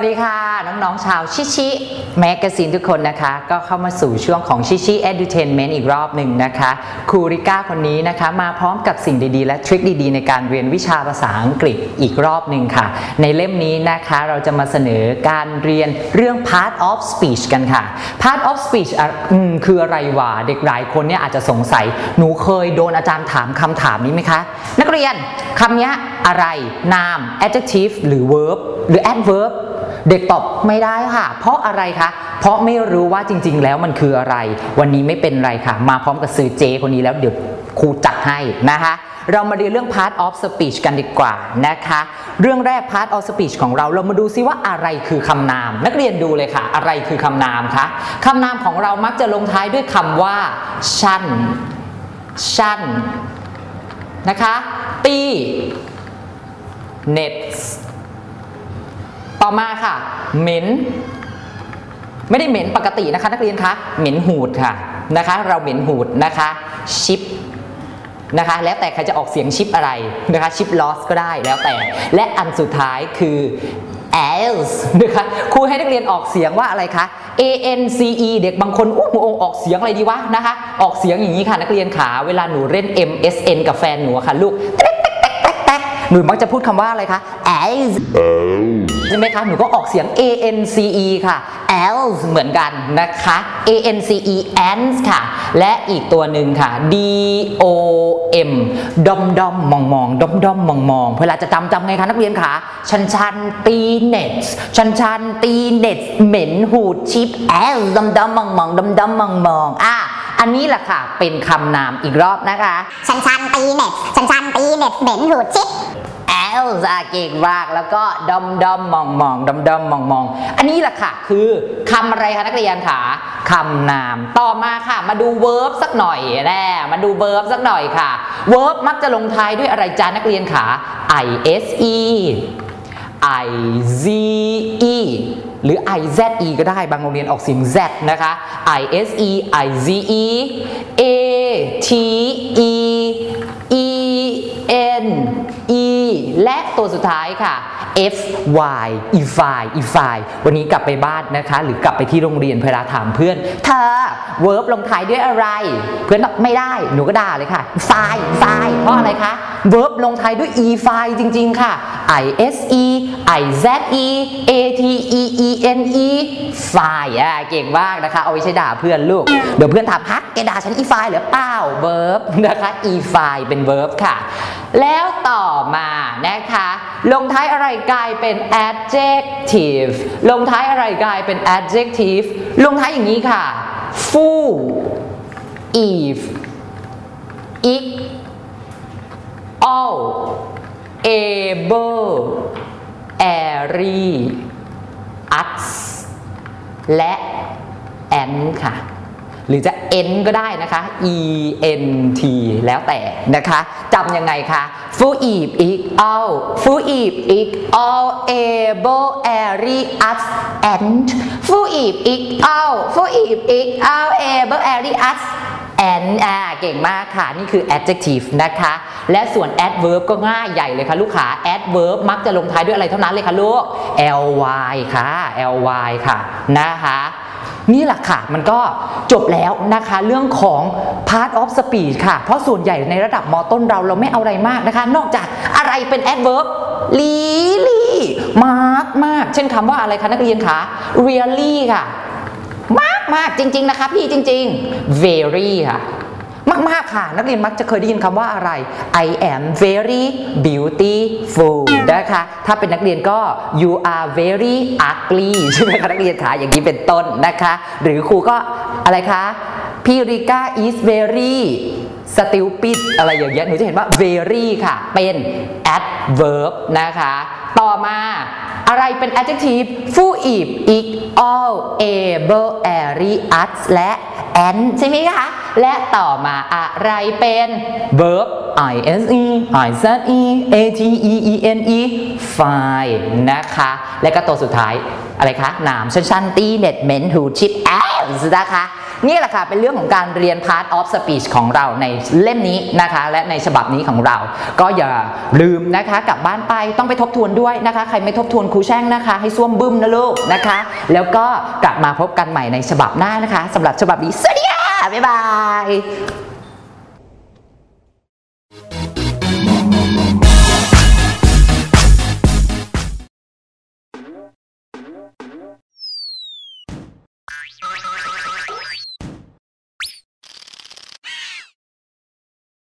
สวัสดีค่ะ น้องๆชาวชิชิแมกกาซีนทุกคนนะคะ ก็เข้ามาสู่ช่วงของชิชิ Edutainment อีกรอบหนึ่งนะคะครูริก้าคนนี้นะคะมาพร้อมกับสิ่งดีๆ และทริคดีๆ ในการเรียนวิชาภาษาอังกฤษอีกรอบหนึ่งค่ะ ในเล่มนี้นะคะเราจะมาเสนอการเรียนเรื่อง part of speech กันค่ะ part of speech อะอืมคืออะไรวะเด็กหลายคนเนี่ยอาจจะสงสัยหนูเคยโดนอาจารย์ถามคำถามนี้ไหมคะ นักเรียนคำนี้อะไรนาม adjective หรือ verb หรือ adverb เด็กตอบไม่ได้ค่ะ เพราะอะไรคะ เพราะไม่รู้ว่าจริง ๆ แล้วมันคืออะไร วันนี้ไม่เป็นไรค่ะ มาพร้อมกับซื้อเจคนนี้แล้วเดี๋ยวครูจัดให้นะคะเรามาเรียนเรื่อง part of speech กันดีกว่านะคะ เรื่องแรก part of speech ของเรา เรามาดูซิว่าอะไรคือคำนาม นักเรียนดูเลยค่ะ อะไรคือคำนามคะคำนามของเรามักจะลงท้ายด้วยคำว่า ชันชันนะคะ ตี nets ต่อมาค่ะ เหม็น ไม่ได้เหม็นปกตินะคะนักเรียนคะ เหม็นหูดค่ะนะคะ เราเหม็นหูดนะคะ ชิปนะคะ แล้วแต่ใครจะออกเสียงชิปอะไรนะคะ ชิปลอสก็ได้แล้วแต่ และอันสุดท้ายคือ else นะคะครูให้นักเรียนออกเสียงว่าอะไรคะ a n c e เด็กบางคนอู้หูออกเสียงอะไรดีวะนะคะ ออกเสียงอย่างนี้ค่ะนักเรียนขาเวลาหนูเล่น m s n กับแฟนหนูค่ะลูก หนูมักจะพูดคำว่าอะไรคะ as ใช่ไหมคะ หนูก็ออกเสียง a n c e ค่ะ else เหมือนกันนะคะ a n c e ants ค่ะ และอีกตัวหนึ่งค่ะ d o m ดอมดอมมองมองดอมดอมมองมองเวลาจะจำจำไงคะนักเรียนคะชันชันตีเน็ตชันชันตีเน็ตเหม็นหูดชิป else ดอมดอมมองมองดอมดอมมองมองอะ อันนี้แหละค่ะ เป็นคำนามอีกรอบนะคะ ชันชันตีเน็ตชันชันตีเน็ตเหม็นหูดชิปแอลซาเก่งมากแล้วก็ดอมดอมมองมองดอมดอมมองมองอันนี้แหละค่ะ คือคำอะไรคะนักเรียนคะคำนามต่อมาค่ะ มาดูเวิร์บสักหน่อยแน่มาดูเวิร์บสักหน่อยค่ะเวิร์บมักจะลงท้ายด้วยอะไรจ้านักเรียนคะ ise ize หรือ ize ก็ได้บางโรงเรียนออกเสียง z นะคะ ise ize ate e n e และตัวสุดท้ายค่ะ f y e f y e f y วันนี้กลับไปบ้านนะคะ หรือกลับไปที่โรงเรียนเวลาถามเพื่อน เธอ verb ลงท้ายด้วยอะไร เพื่อนบอกไม่ได้หนูก็ด่าเลยค่ะ f y f y เพราะอะไรคะ verb ลงท้ายด้วย e f y จริง ๆ ค่ะ i s e i z e a t e e n e f y อะเก่งมากนะคะ เอาไว้ใช้ด่าเพื่อนลูก เดี๋ยวเพื่อนถามฮักแกด่าฉัน e f y หรือเปล่า verb นะคะ e f y เป็น verb ค่ะ แล้วต่อมานะคะ ลงท้ายอะไรกลายเป็น adjective ลงท้ายอะไรกลายเป็น adjective ลงท้ายอย่างนี้ค่ะ full if ik all able airy us และ and ค่ะ หรือจะ n ก็ได้นะคะ e n t แล้วแต่นะคะจำยังไงคะ full if ik all full if ik all able airy us and full if ik all full if ik all able airy us and อ่าเก่งมากค่ะ นี่คือ adjective นะคะ และส่วน adverb ก็ง่ายใหญ่เลยค่ะลูกค้า adverb มักจะลงท้ายด้วยอะไรเท่านั้นเลยค่ะลูก ly ค่ะ ly ค่ะนะคะนี่แหละค่ะ มันก็จบแล้วนะคะ เรื่องของ part of speech ค่ะ เพราะส่วนใหญ่ในระดับมต้นเราเราไม่เอาอะไรมากนะคะ นอกจากอะไรเป็น adverb ลีลีมากมาก เช่นคำว่าอะไรคะนักเรียนคะ really ค่ะ มากจริง ๆ นะคะพี่จริง ๆ very ค่ะมาก ๆ ค่ะ นักเรียนมักจะเคยได้ยินคำว่าอะไร I am very beautiful นะคะ ถ้าเป็นนักเรียนก็ you are very ugly ใช่ไหมคะ นักเรียนคะอย่างนี้เป็นต้นนะคะ หรือครูก็อะไรคะพี่ริก้า is very stupid อะไรอย่างเงี้ยหนูจะเห็นว่า very ค่ะ เป็น adverb นะคะ ต่อมา อะไรเป็น adjective full if ik all able airy us และ and ใช่ไหมคะ และต่อมาอะไรเป็น verb ise ise ate e n e fine นะคะ และก็ตัวสุดท้ายอะไรคะนามชันชันตีเน็ตเมนหูชิป else นะคะ นี่แหละค่ะเป็นเรื่องของการเรียน part of speech ของเราในเล่มนี้นะคะ และในฉบับนี้ของเรา ก็อย่าลืมนะคะกลับบ้านไปต้องไปทบทวนด้วยนะคะ ใครไม่ทบทวนครูแช่งนะคะ ให้ส้วมบึ้มนะลูกนะคะ แล้วก็กลับมาพบกันใหม่ในฉบับหน้านะคะสำหรับฉบับนี้สวัสดีค่ะบ๊ายบาย